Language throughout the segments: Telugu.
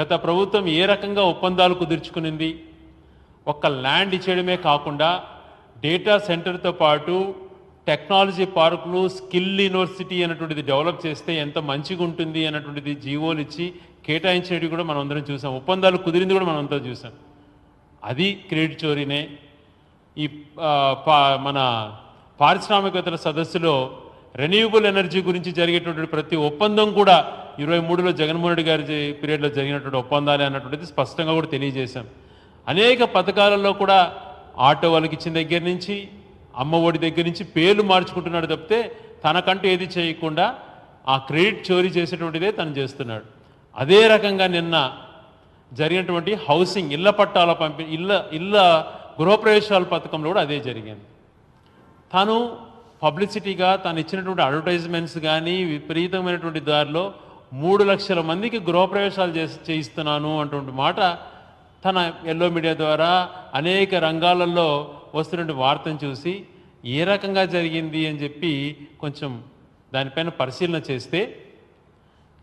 గత ప్రభుత్వం ఏ రకంగా ఒప్పందాలు కుదుర్చుకునింది? ఒక్క ల్యాండ్ ఇచ్చేయడమే కాకుండా డేటా సెంటర్తో పాటు టెక్నాలజీ పార్కులు స్కిల్ యూనివర్సిటీ అనేటువంటిది డెవలప్ చేస్తే ఎంత మంచిగా ఉంటుంది అన్నటువంటిది జీవోలు ఇచ్చి కేటాయించేటివి కూడా మనం అందరం చూసాం. ఒప్పందాలు కుదిరింది కూడా మనం అంతా చూసాం. అది క్రెడిట్ చోరీనే. ఈ పా- మన పారిశ్రామికవేత్తల సదస్సులో రెన్యూబుల్ ఎనర్జీ గురించి జరిగేటువంటి ప్రతి ఒప్పందం కూడా ఇరవై మూడులో జగన్మోహన్ రెడ్డి గారి పీరియడ్లో జరిగినటువంటి ఒప్పందాలే అన్నటువంటిది స్పష్టంగా కూడా తెలియజేశాం. అనేక పథకాలలో కూడా ఆటో వాళ్ళకి ఇచ్చిన దగ్గర నుంచి అమ్మ ఒడి దగ్గర నుంచి పేర్లు మార్చుకుంటున్నాడు తప్పితే తనకంటూ ఏది చేయకుండా ఆ క్రెడిట్ చోరీ చేసేటువంటిదే తను చేస్తున్నాడు. అదే రకంగా నిన్న జరిగినటువంటి హౌసింగ్ ఇళ్ళ పట్టాల పంపి ఇళ్ళ ఇళ్ళ గృహప్రవేశాల పథకంలో కూడా అదే జరిగింది. తాను పబ్లిసిటీగా తను ఇచ్చినటువంటి అడ్వర్టైజ్మెంట్స్ కానీ విపరీతమైనటువంటి దారిలో మూడు లక్షల మందికి గృహప్రవేశాలు చేసి చేయిస్తున్నాను అటువంటి మాట తన ఎల్లో మీడియా ద్వారా అనేక రంగాలలో వస్తున్నటువంటి వార్తను చూసి ఏ రకంగా జరిగింది అని చెప్పి కొంచెం దానిపైన పరిశీలన చేస్తే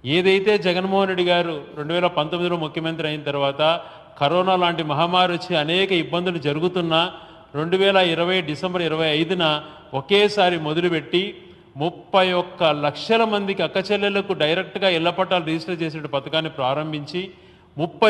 ఏదైతే జగన్మోహన్ రెడ్డి గారు రెండు వేల పంతొమ్మిదిలో ముఖ్యమంత్రి అయిన తర్వాత కరోనా లాంటి మహమ్మారి వచ్చి అనేక ఇబ్బందులు జరుగుతున్నా రెండు వేల ఇరవై డిసెంబర్ ఇరవై ఐదున ఒకేసారి మొదలుపెట్టి ముప్పై ఒక్క లక్షల మందికి అక్కచెల్లెలకు డైరెక్ట్గా ఇళ్ళ పట్టాలు రిజిస్టర్ చేసే పథకాన్ని ప్రారంభించి ముప్పై